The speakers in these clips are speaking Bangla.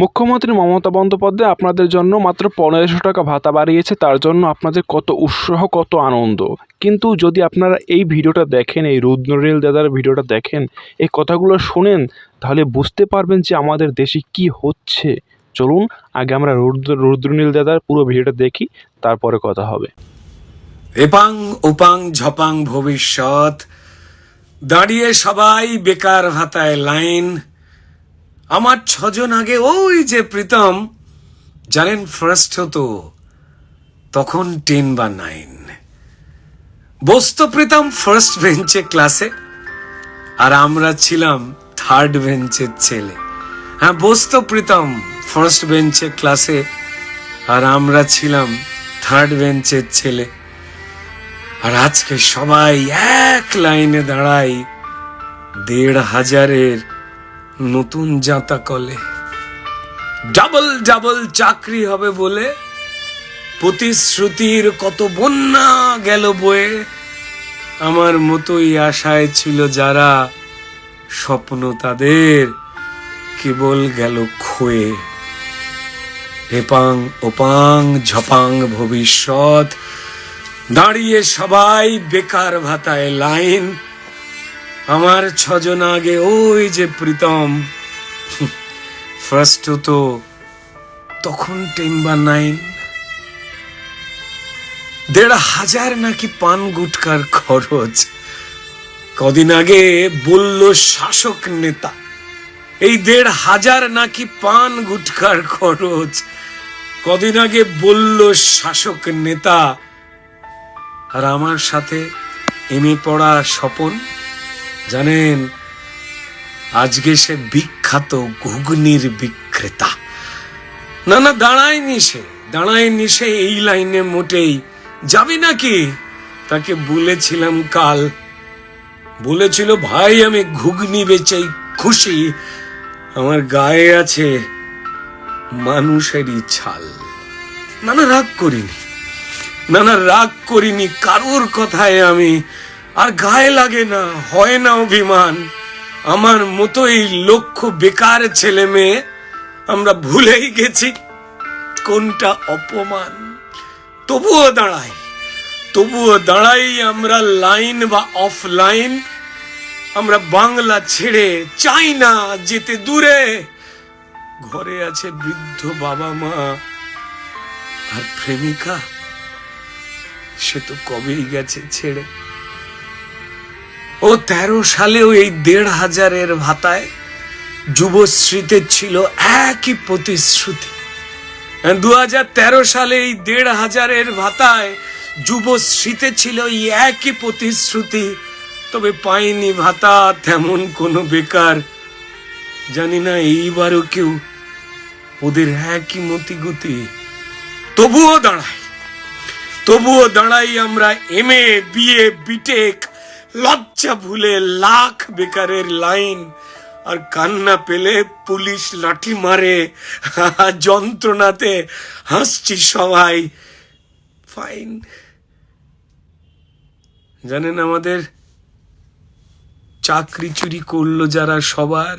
মুখ্যমন্ত্রী মমতা বন্দ্যোপাধ্যায় আপনাদের জন্য মাত্র পনেরোশো টাকা ভাতা বাড়িয়েছে, তার জন্য আপনাদের কত উৎসাহ, কত আনন্দ। কিন্তু যদি আপনারা এই ভিডিওটা দেখেন, এই রুদ্রনীল দাদার ভিডিওটা দেখেন, এই কথাগুলো শোনেন, তাহলে বুঝতে পারবেন যে আমাদের দেশে কি হচ্ছে। চলুন, আগে আমরা রুদ্র, রুদ্রনীল দাদার পুরো ভিডিওটা দেখি, তারপরে কথা হবে। এপাং, ওপাং, ঝপাং ভবিষ্যৎ, দাঁড়িয়ে সবাই বেকার ভাতায় লাইন। আমার ছজন আগে ওই যে প্রীতম। জানেন ফার্স্ট হতো তখন টেন বা নাইন বসতো প্রীতম ফার্স্ট বেঞ্চে ক্লাসে আর আমরা ছিলাম থার্ড বেঞ্চের ছেলে। হ্যাঁ বসতো প্রীতম ফার্স্ট বেঞ্চে ক্লাসে আর আমরা ছিলাম থার্ড বেঞ্চের ছেলে। আর আজকে সবাই এক লাইনে দাঁড়াই দেড় হাজারের নতুন জাঁতা কলে। ডাবল ডাবল চাকরি হবে বলে প্রতিশ্রুতির কত বন্যা গেল বয়ে। আমার মতোই আশায় ছিল যারা স্বপ্ন তাদের কেবল গেল ক্ষয়ে হেপাং ওপাং ঝপাং ভবিষ্যৎ, দাঁড়িয়ে সবাই বেকার ভাতায় লাইন। আমার ছজন আগে ওই যে প্রীতম। ফার্স্ট তো তখন টেন বা নাইন দেড় হাজার নাকি পান গুটকার খরচ। কদিন আগে বলল শাসক নেতা, এই দেড় হাজার নাকি পান গুটকার খরচ। কদিন আগে বলল শাসক নেতা, আর আমার সাথে এমএ পড়া স্বপন। জানেন, আজকে সে বিখ্যাত ঘুগনির বিক্রেতা। না না, দাঁড়ায়নি সে দাঁড়ায়নি সে এই লাইনে মোটেই। যাবি নাকি? তাকে বলেছিলাম কাল। বলেছিল, ভাই, আমি ঘুগনি বেচেই খুশি। আমার গায়ে আছে মানুষেরই ছাল। না না, রাগ করিনি। না না, রাগ করিনি, কারোর কথায় আমি আর গায়ে লাগে না, হয় না অভিমান। আমার মতোই লক্ষ বেকার ছেলে মেয়ে, আমরা ভুলেই গেছি কোনটা অপমান। তবুও দাঁড়াই তবুও দাঁড়াই আমরা লাইন বা অফলাইন, আমরা বাংলা ছেড়ে চাই না যেতে দূরে। ঘরে আছে বৃদ্ধ বাবা মা আর প্রেমিকা, সে তো কবেই গেছে ছেড়ে। ও তেরো সালেও এই দেড় হাজারের ভাতায় যুবশ্রীতে ছিল একই প্রতিশ্রুতি। দু হাজার তেরো সালে এই দেড় হাজারের ভাতায় যুবশ্রীতে ছিল এই একই প্রতিশ্রুতি, তবে পাইনি ভাতা তেমন কোনো বেকার। জানি না এইবারও কেউ ওদের একই মতিগতি। তবুও দাঁড়াই তবুও দাঁড়াই আমরা এম এ বিএ বিটেক লজ্জা ভুলে লাখ বেকারের লাইন, আর কান্না পেলে পুলিশ লাঠি মারে। যন্ত্রণাতে হাসছি সবাই। ফাইন জানেন আমাদের চাকরি চুরি করল যারা সবার?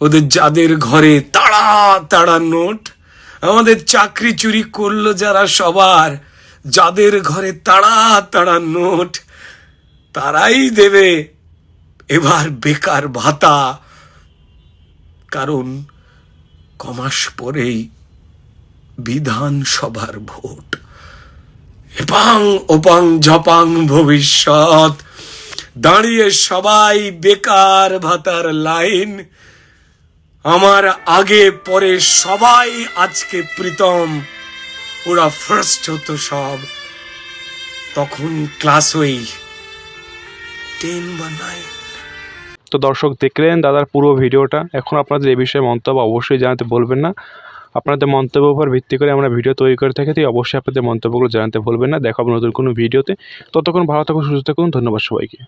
ওদের যাদের ঘরে তাড়া তাড়া নোট, আমাদের চাকরি চুরি করল যারা সবার? যাদের ঘরে তাড়া তাড়া নোট তারাই দেবে। এবার বেকার ভাতা। কারণ কমাস পরেই বিধানসভার ভোট। এপাং ওপাং ঝপাং ভবিষ্যৎ। দাঁড়িয়ে সবাই বেকার ভাতার লাইন। আমার আগে পরে সবাই আজকে প্রীতম। ওরা ফার্স্ট হতো সব। তখন ক্লাস ওই তো দর্শক, দেখলেন দাদার পুরো ভিডিওটা। এখন আপনাদের এই বিষয়ে মন্তব্য অবশ্যই জানাতে বলবেন না। আপনাদের মন্তব্যের উপর ভিত্তি করে আমরা ভিডিও তৈরি করে থাকি অবশ্যই আপনাদের মন্তব্যগুলো জানাতে ভুলবেন না। দেখাবো নতুন কোনো ভিডিওতে। ততক্ষণ ভালো থাকুন, সুস্থ থাকুন। ধন্যবাদ সবাইকে।